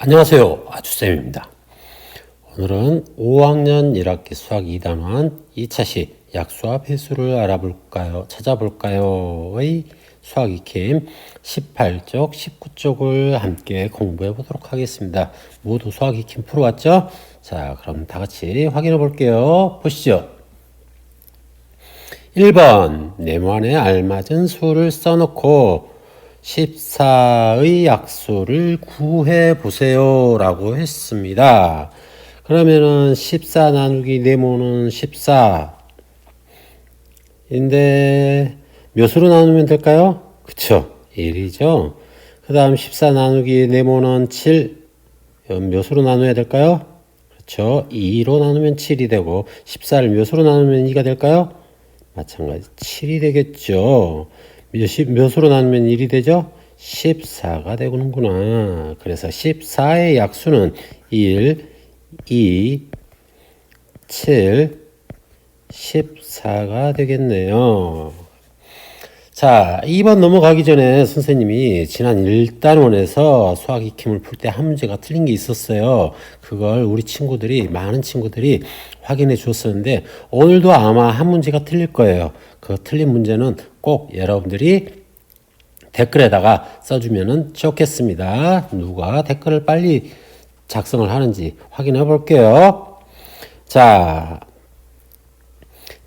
안녕하세요. 아주쌤입니다. 오늘은 5학년 1학기 수학 2단원 2차시 약수와 배수를 알아볼까요? 찾아볼까요?의 수학 익힘 18쪽, 19쪽을 함께 공부해 보도록 하겠습니다. 모두 수학 익힘 풀어왔죠? 자, 그럼 다 같이 확인해 볼게요. 보시죠. 1번 네모 안에 알맞은 수를 써놓고 14의 약수를 구해 보세요 라고 했습니다. 그러면은 14 나누기 네모는 14 인데 몇으로 나누면 될까요? 그쵸 1이죠 그 다음 14 나누기 네모는 7 몇으로 나눠야 될까요? 그렇죠 2로 나누면 7이 되고 14를 몇으로 나누면 2가 될까요? 마찬가지 7이 되겠죠 몇이, 몇으로 나누면 1이 되죠? 14가 되는구나. 그래서 14의 약수는 1, 2, 7, 14가 되겠네요. 자, 2번 넘어가기 전에 선생님이 지난 1단원에서 수학 익힘을 풀 때 한 문제가 틀린 게 있었어요. 그걸 우리 친구들이, 많은 친구들이 확인해 주었었는데, 오늘도 아마 한 문제가 틀릴 거예요. 그 틀린 문제는 꼭 여러분들이 댓글에다가 써주면 좋겠습니다. 누가 댓글을 빨리 작성을 하는지 확인해 볼게요. 자,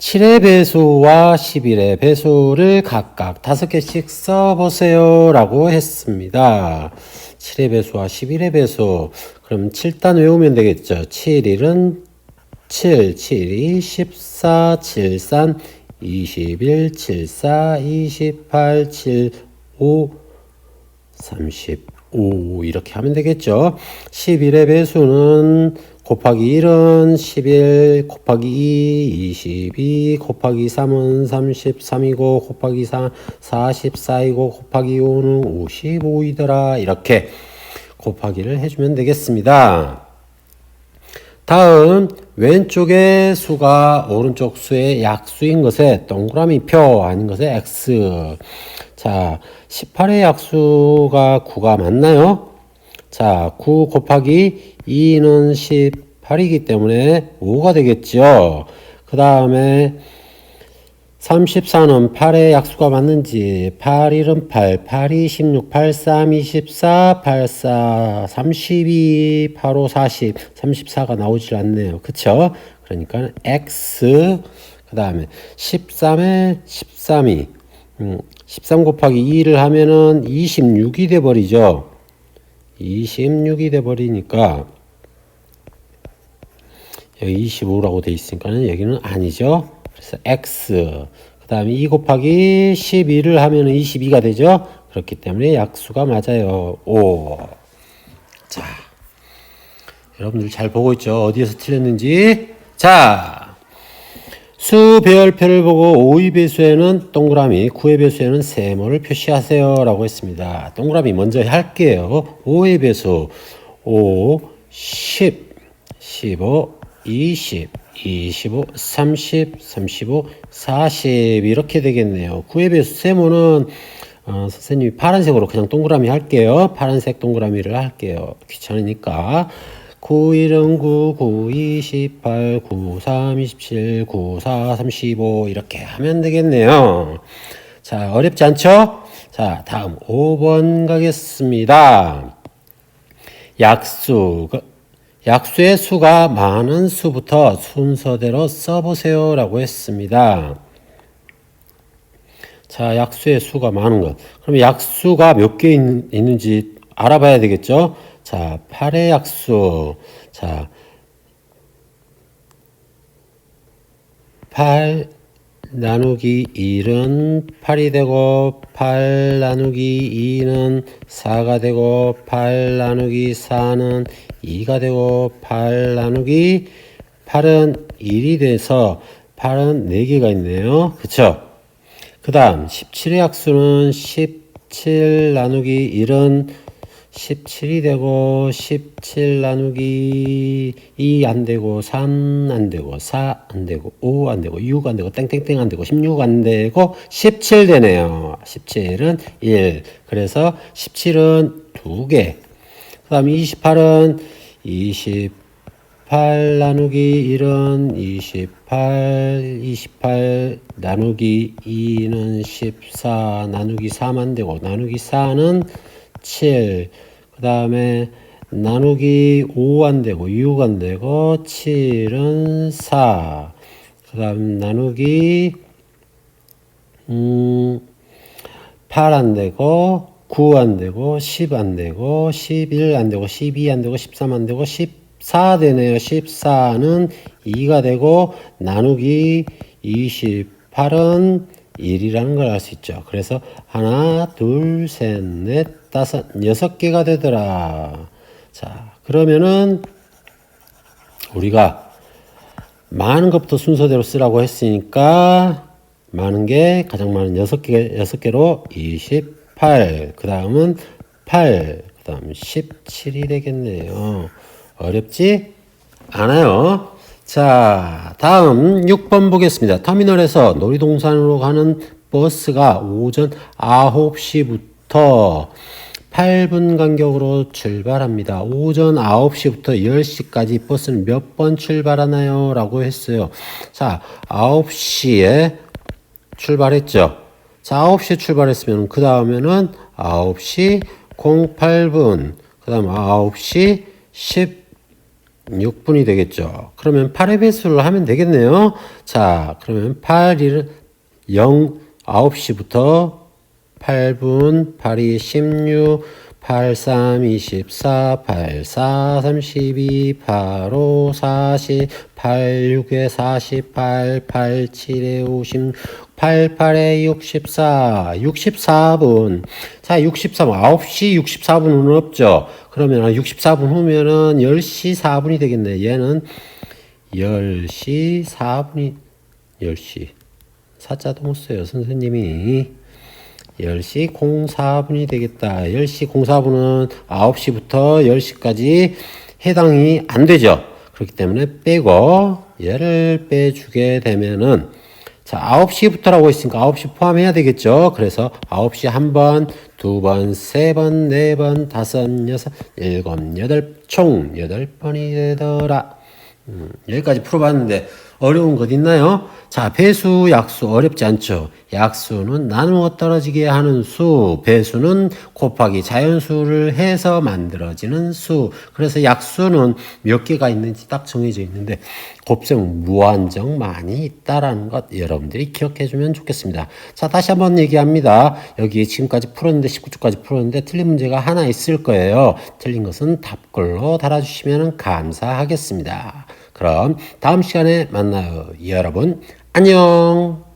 7의 배수와 11의 배수를 각각 5개씩 써보세요. 라고 했습니다. 7의 배수와 11의 배수. 그럼 7단 외우면 되겠죠. 7일은 7, 7이 14, 7, 3, 21, 7, 4, 28, 7, 5, 35 이렇게 하면 되겠죠. 11의 배수는 곱하기 1은 11 곱하기 2 22 곱하기 3은 33이고 곱하기 4 44이고 곱하기 5는 55이더라 이렇게 곱하기를 해주면 되겠습니다. 다음 왼쪽의 수가 오른쪽 수의 약수인 것에 동그라미 표 아닌 것에 x 자 18의 약수가 9가 맞나요? 자, 9 곱하기 2는 18이기 때문에 5가 되겠죠. 그 다음에 34는 8의 약수가 맞는지 8, 1은 8, 8, 2, 16, 8, 3, 24, 8, 4, 32, 8, 5, 40, 34가 나오질 않네요. 그쵸? 그러니까 x 그 다음에 13에 13이 음, 13 곱하기 2를 하면은 26이 돼 버리죠. 26이 돼 버리니까 여기 25라고 돼 있으니까는 여기는 아니죠. 그래서 x 그 다음에 2 곱하기 12를 하면 22가 되죠. 그렇기 때문에 약수가 맞아요. 5. 자, 여러분들 잘 보고 있죠? 어디에서 틀렸는지. 자, 수 배열표를 보고 5의 배수에는 동그라미, 9의 배수에는 세모를 표시하세요. 라고 했습니다. 동그라미 먼저 할게요. 5의 배수, 5, 10, 15, 20, 25, 30, 35, 40 이렇게 되겠네요. 9의 배수 세모는 어, 선생님이 파란색으로 그냥 동그라미 할게요. 파란색 동그라미를 할게요. 귀찮으니까. 9, 1은 9, 9, 28, 9, 3, 27, 9, 4, 35 이렇게 하면 되겠네요. 자, 어렵지 않죠? 자, 다음 5번 가겠습니다. 약수. 약수의 수가 많은 수부터 순서대로 써보세요. 라고 했습니다. 자, 약수의 수가 많은 것. 그럼 약수가 몇 개 있는지 알아봐야 되겠죠? 자, 8의 약수. 자, 8 나누기 1은 8이 되고 8 나누기 2는 4가 되고 8 나누기 4는 2가 되고 8 나누기 8은 1이 돼서 8은 4개가 있네요. 그쵸? 그 다음 17의 약수는 17 나누기 1은 17이 되고 17 나누기 2 안 되고 3 안 되고 4 안 되고 5 안 되고 6 안 되고 땡땡땡 안 되고 16 안 되고 17 되네요. 17은 1. 그래서 17은 2개. 그 다음 28은 28 나누기 1은 28, 28 나누기 2는 14 나누기 4만 되고 나누기 4는 7. 그 다음에 나누기 5안 되고 6안 되고 7은 4. 그 다음 나누기 음, 8안 되고 9 안 되고 10 안 되고 11 안 되고 12 안 되고 13 안 되고 14 되네요. 14는 2가 되고 나누기 28은 1이라는 걸 알 수 있죠. 그래서 하나, 둘, 셋, 넷, 다섯, 여섯 개가 되더라. 자, 그러면은 우리가 많은 것부터 순서대로 쓰라고 했으니까 많은 게 가장 많은 여섯 개 여섯 개로 28. 그 다음은 8. 그 다음 17이 되겠네요. 어렵지 않아요. 자, 다음 6번 보겠습니다. 터미널에서 놀이동산으로 가는 버스가 오전 9시부터 8분 간격으로 출발합니다. 오전 9시부터 10시까지 버스는 몇 번 출발하나요? 라고 했어요. 자, 9시에 출발했죠. 자, 9시에 출발했으면 그 다음에는 9시 08분, 그 다음 9시 16분이 되겠죠. 그러면 8의 배수를 하면 되겠네요. 자, 그러면 8일 0, 9시부터 8분, 8이 16, 8, 3, 24, 8, 4, 32, 8, 5, 40, 8, 6에 48, 8, 7에 50, 8, 8에 64, 64분. 자, 63분, 9시 64분은 없죠. 그러면 64분 후면은 10시 4분이 되겠네. 얘는 10시 4분이, 10시. 사자도 못 써요, 선생님이. 10시 04분이 되겠다. 10시 04분은 9시부터 10시까지 해당이 안 되죠. 그렇기 때문에 빼고 얘를 빼주게 되면은 자 9시부터라고 했으니까 9시 포함해야 되겠죠. 그래서 9시 한 번, 두 번, 세 번, 네 번, 다섯, 여섯, 일곱, 여덟, 총 여덟 번이 되더라. 음, 여기까지 풀어봤는데 어려운 것 있나요? 자, 배수, 약수 어렵지 않죠. 약수는 나누어 떨어지게 하는 수, 배수는 곱하기 자연수를 해서 만들어지는 수. 그래서 약수는 몇 개가 있는지 딱 정해져 있는데 곱셈은 무한정 많이 있다라는 것 여러분들이 기억해 주면 좋겠습니다. 자, 다시 한번 얘기합니다. 여기 지금까지 풀었는데 19초까지 풀었는데 틀린 문제가 하나 있을 거예요. 틀린 것은 답글로 달아주시면 감사하겠습니다. 그럼 다음 시간에 만나요. 여러분, 안녕!